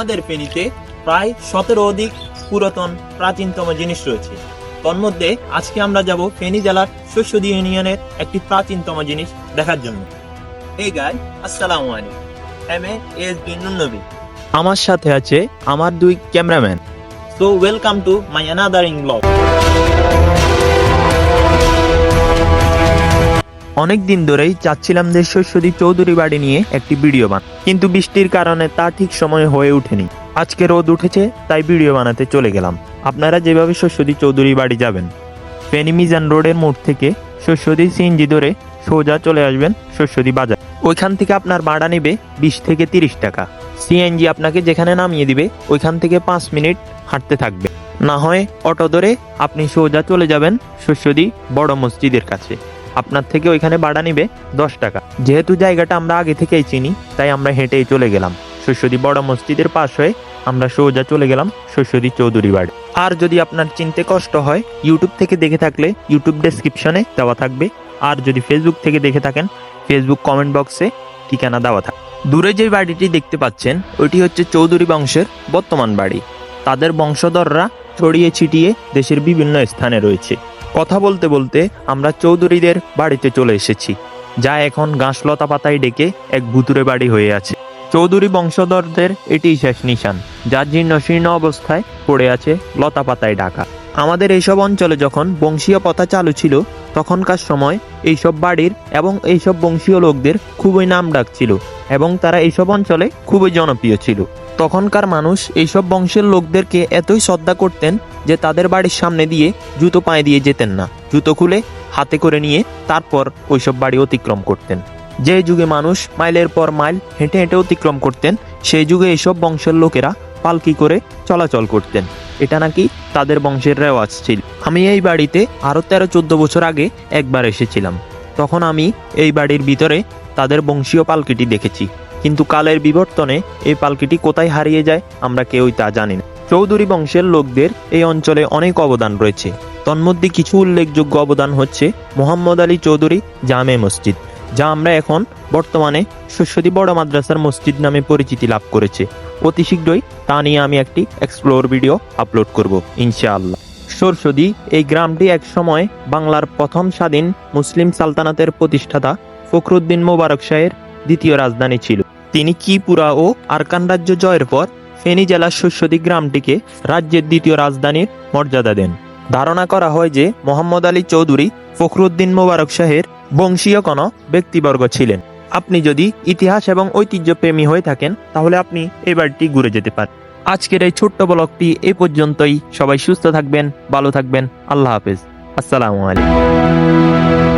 আমাদের ফেনীতে প্রায় সতেরো অধিক পুরাতন প্রাচীনতম জিনিস রয়েছে। তন্মধ্যে আজকে আমরা যাব ফেনী জেলার শস্যদী ইউনিয়নের একটি প্রাচীনতম জিনিস দেখার জন্য। এই গাই আসসালামু আলাইকুম। এম এস বিন নবী আমার সাথে আছে আমার দুই cameraman. So welcome to my another blog অনেক দিন ধরেই চাচ্ছিলাম যে শস্যদী চৌধুরী বাড়ি নিয়ে একটি ভিডিও বান কিন্তু বৃষ্টির কারণে তা ঠিক সময়ে হয়ে ওঠেনি। আজকে রোদ উঠেছে, তাই ভিডিও বানাতে চলে গেলাম। আপনারা যেভাবে শস্যদী চৌধুরী বাড়ি যাবেন ফেনী মিজান রোডের মোড় থেকে শস্যদী সিএনজি ধরে সোজা চলে আসবেন শস্যদী বাজার। ওইখান থেকে আপনার ভাড়া নেবে বিশ থেকে তিরিশ টাকা। সিএনজি আপনাকে যেখানে নামিয়ে দিবে, ওইখান থেকে পাঁচ মিনিট হাঁটতে থাকবে। না হয় অটো ধরে আপনি সোজা চলে যাবেন শস্যদী বড় মসজিদের কাছে। আপনার থেকে ওইখানে ভাড়া নিবে দশ টাকা। যেহেতু জায়গাটা আমরা আগে থেকেই চিনি, তাই আমরা হেঁটেই চলে গেলাম। শস্যদী বড় মসজিদের পাশ হয়ে আমরা সোজা চলে গেলাম শস্যদী চৌধুরী বাড়ি আর যদি আপনার চিনতে কষ্ট হয় ইউটিউব থেকে দেখে থাকলে ইউটিউব ডেসক্রিপশনে দেওয়া থাকবে। আর যদি ফেসবুক থেকে দেখে থাকেন ফেসবুক কমেন্ট বক্সে ঠিকানা দেওয়া থাকবে দূরে যে বাড়িটি দেখতে পাচ্ছেন, ওইটি হচ্ছে চৌধুরী বংশের বর্তমান বাড়ি। তাদের বংশধররা ছড়িয়ে ছিটিয়ে দেশের বিভিন্ন স্থানে রয়েছে। কথা বলতে বলতে আমরা চৌধুরীদের বাড়িতে চলে এসেছি, যা এখন গাছলতা পাতায় ডেকে এক ভুতুরে বাড়ি হয়ে আছে। চৌধুরী বংশধরদের এটি শেষ নিশান, যা জীর্ণ শীর্ণ অবস্থায় পড়ে আছে লতা পাতায় ঢাকা। আমাদের এইসব অঞ্চলে যখন বংশীয় প্রথা চালু ছিল তখনকার সময় এইসব বাড়ির এবং এইসব বংশীয় লোকদের খুবই নাম ডাক ছিল এবং তারা এইসব অঞ্চলে খুবই জনপ্রিয় ছিল। তখনকার মানুষ এইসব বংশের লোকদেরকে এতই শ্রদ্ধা করতেন যে তাদের বাড়ির সামনে দিয়ে জুতো পায়ে দিয়ে যেতেন না। জুতো খুলে হাতে করে নিয়ে তারপর ওইসব বাড়ি অতিক্রম করতেন। যে যুগে মানুষ মাইলের পর মাইল হেঁটে হেঁটে অতিক্রম করতেন, সেই যুগে এইসব বংশের লোকেরা পালকি করে চলাচল করতেন। এটা নাকি তাদের বংশের রেওয়াজ ছিল। আমি এই বাড়িতে আরও তেরো চোদ্দ বছর আগে একবার এসেছিলাম। তখন আমি এই বাড়ির ভিতরে তাদের বংশীয় পালকিটি দেখেছি। কিন্তু কালের বিবর্তনে এই পালকিটি কোথায় হারিয়ে যায় আমরা কেউই তা জানি না। চৌধুরী বংশের লোকদের এই অঞ্চলে অনেক অবদান রয়েছে। তন্মধ্যে কিছু উল্লেখযোগ্য অবদান হচ্ছে মোহাম্মদ আলী চৌধুরী জামে মসজিদ। যা আমরা এখন বর্তমানে শস্যদী বড় মাদ্রাসার মসজিদ নামে পরিচিতি লাভ করেছে। অতি শীঘ্রই তা নিয়ে আমি একটি এক্সপ্লোর ভিডিও আপলোড করব, ইনশাআল্লাহ। সরস্বতী এই গ্রামটি একসময় বাংলার প্রথম স্বাধীন মুসলিম সালতানাতের প্রতিষ্ঠাতা ফখরুদ্দিন মোবারক শাহের দ্বিতীয় রাজধানী ছিল। তিনি কিপুরা ও আরকান রাজ্য জয়ের পর ফেনী জেলার শস্যদী গ্রামটিকে রাজ্যের দ্বিতীয় রাজধানীর মর্যাদা দেন। ধারণা করা হয় যে মোহাম্মদ আলী চৌধুরী ফখরুদ্দিন মোবারক শাহের বংশীয় কোনো ব্যক্তিবর্গ ছিলেন। আপনি যদি ইতিহাস এবং ঐতিহ্যপ্রেমী হয়ে থাকেন, তাহলে আপনি এবারটি ঘুরে যেতে পারেন। আজকের এই ছোট্ট ব্লগটি এ পর্যন্তই। সবাই সুস্থ থাকবেন, ভালো থাকবেন। আল্লাহ হাফেজ। আসসালামু আলাইকুম।